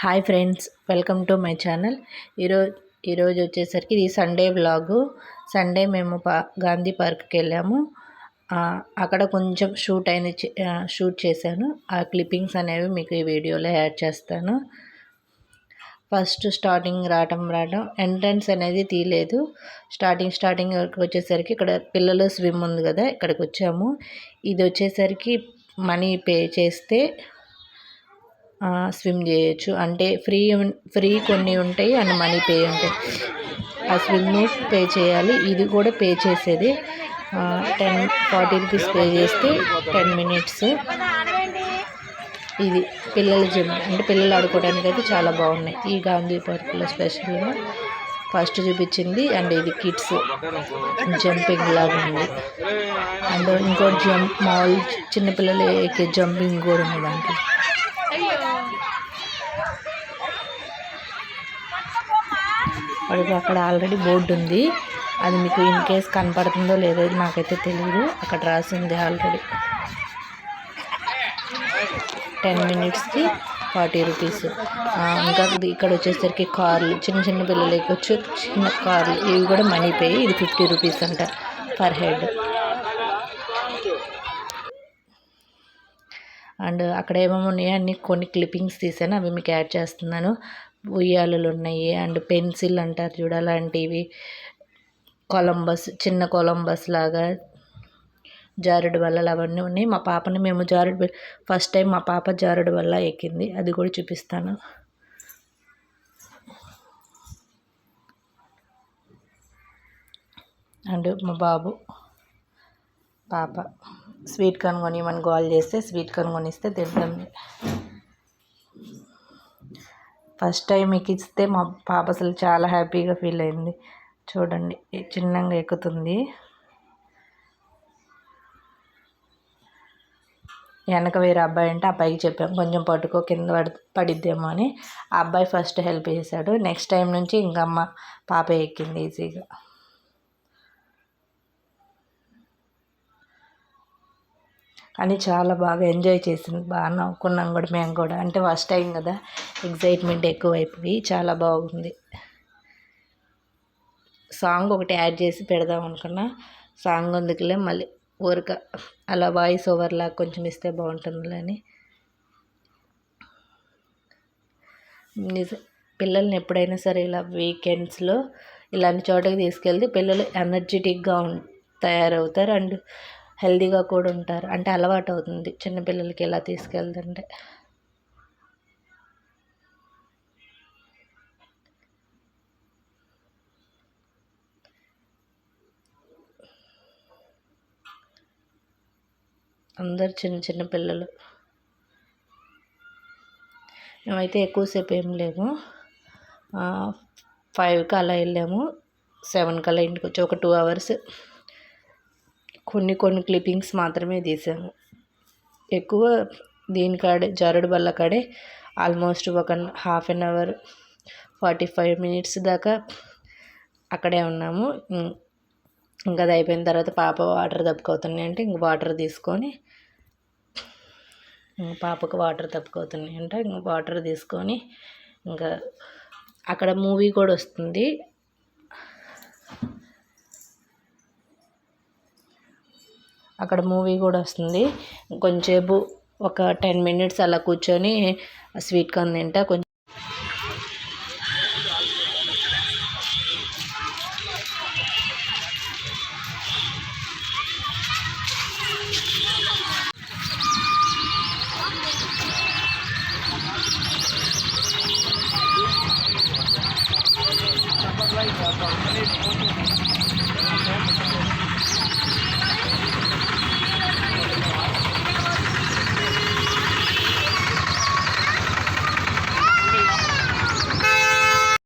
Hi friends welcome to my channel. ఈరోజు ఈరోజు వచ్చేసరికి ఇది సండే వ్లాగు. సండే మేము పా గాంధీ పార్క్కి వెళ్ళాము. అక్కడ కొంచెం షూట్ అయిన షూట్ చేశాను. ఆ క్లిప్పింగ్స్ అనేవి మీకు ఈ వీడియోలో యాడ్ చేస్తాను. ఫస్ట్ స్టార్టింగ్ రావటం రావటం ఎంట్రన్స్ అనేది తీయలేదు. స్టార్టింగ్ స్టార్టింగ్ వచ్చేసరికి ఇక్కడ పిల్లలు స్విమ్ ఉంది కదా ఇక్కడికి వచ్చాము. ఇది వచ్చేసరికి మనీ పే చేస్తే స్విమ్ చేయొచ్చు. అంటే ఫ్రీ ఫ్రీ కొన్ని ఉంటాయి అండ్ మనీ పే ఉంటాయి. ఆ స్విమ్ పే చేయాలి. ఇది కూడా పే చేసేది. టెన్ ఫార్టీ రూపీస్ పే చేస్తే టెన్ మినిట్స్ ఇది పిల్లల జిమ్ అంటే పిల్లలు ఆడుకోవడానికి అయితే చాలా బాగున్నాయి. ఈ గాంధీ పార్క్లో స్పెషల్గా ఫస్ట్ చూపించింది. అండ్ ఇది కిడ్స్ జంపింగ్ లాగా ఉంది. అండ్ ఇంకో జంప్ మాల్ చిన్నపిల్లలు ఎక్కే జంపింగ్ కూడా ఉంది దాంట్లో అది అక్కడ ఆల్రెడీ బోర్డు ఉంది. అది మీకు ఇన్ కేస్ కనపడుతుందో లేదో నాకైతే తెలియదు అక్కడ రాసింది ఆల్రెడీ టెన్ మినిట్స్కి ఫార్టీ రూపీస్ ఇంకా ఇక్కడ వచ్చేసరికి కార్లు చిన్న చిన్న పిల్లలకి వచ్చి చిన్న కార్లు ఇవి కూడా మనీ పే ఇది ఫిఫ్టీ రూపీస్ అంట పర్ హెడ్ అండ్ అక్కడ ఏమేమి ఉన్నాయో అన్ని కొన్ని క్లిప్పింగ్స్ తీసాను. అవి మీకు యాడ్ చేస్తున్నాను. ఉయ్యాలలు ఉన్నాయి అండ్ పెన్సిల్ అంటారు చూడ అలాంటివి. కొలంబస్ చిన్న కొలంబస్ లాగా. జారుడు వల్ల అవన్నీ ఉన్నాయి. మా పాపని మేము జారుడు ఫస్ట్ టైం మా పాప జారుడు వల్ల ఎక్కింది. అది కూడా చూపిస్తాను. అండ్ మా బాబు. పాప. స్వీట్ కార్న్ కొనిమని గోల్ చేస్తే స్వీట్ కార్న్ కొనిస్తే తింటాం. ఫస్ట్ టైం మీకు ఇస్తే మా పాప అసలు చాలా హ్యాపీగా ఫీల్ అయింది. చూడండి చిన్నగా ఎక్కుతుంది. వెనక వేరే అబ్బాయి అంటే అబ్బాయికి చెప్పాం కొంచెం పట్టుకో కింద పడి పడిద్దేమో అని. ఆ అబ్బాయి ఫస్ట్ హెల్ప్ చేశాడు. నెక్స్ట్ టైం నుంచి ఇంకా అమ్మ పాప ఎక్కింది ఈజీగా. అని చాలా బాగా ఎంజాయ్ చేసింది. బాగా నవ్వుకున్నాం కూడా మేము కూడా. అంటే ఫస్ట్ టైం కదా. ఎగ్జైట్మెంట్ ఎక్కువైపోయి చాలా బాగుంది. సాంగ్ ఒకటి యాడ్ చేసి పెడదాం అనుకున్నా. సాంగ్ అందుకులే మళ్ళీ ఊరిక అలా వాయిస్ ఓవర్లా కొంచెం ఇస్తే బాగుంటుందిలేని. నిజ. పిల్లల్ని ఎప్పుడైనా సరే ఇలా వీకెండ్స్లో ఇలాంటి చోటకి తీసుకెళ్తే పిల్లలు ఎనర్జెటిక్గా తయారవుతారు. అండ్ హెల్దీగా కూడా ఉంటారు. అంటే అలవాటు అవుతుంది చిన్నపిల్లలకి ఎలా తీసుకెళ్తుంటే అందరు చిన్న చిన్న పిల్లలు. మేమైతే ఎక్కువసేపు ఏం లేము. ఫైవ్కి అలా వెళ్ళాము. సెవెన్కి అలా ఇంటికి వచ్చి ఒక టూ అవర్స్ కొన్ని కొన్ని క్లిప్పింగ్స్ మాత్రమే తీసాము. ఎక్కువ దీని కాడే జారుడు బల్ల కాడే ఆల్మోస్ట్ ఒక half an hour forty five minutes దాకా అక్కడే ఉన్నాము. ఇంకా అది అయిపోయిన తర్వాత పాప వాటర్ తప్పుకోతున్నాయి అంటే ఇంక వాటర్ తీసుకొని పాపకు వాటర్ తప్పుకోతున్నాయి అంటే ఇంక వాటర్ తీసుకొని ఇంకా అక్కడ మూవీ కూడా వస్తుంది. అక్కడ మూవీ కూడా వస్తుంది. కొంచెంసేపు ఒక టెన్ మినిట్స్ అలా కూర్చొని స్వీట్ కార్న్ తింటా కొంచెం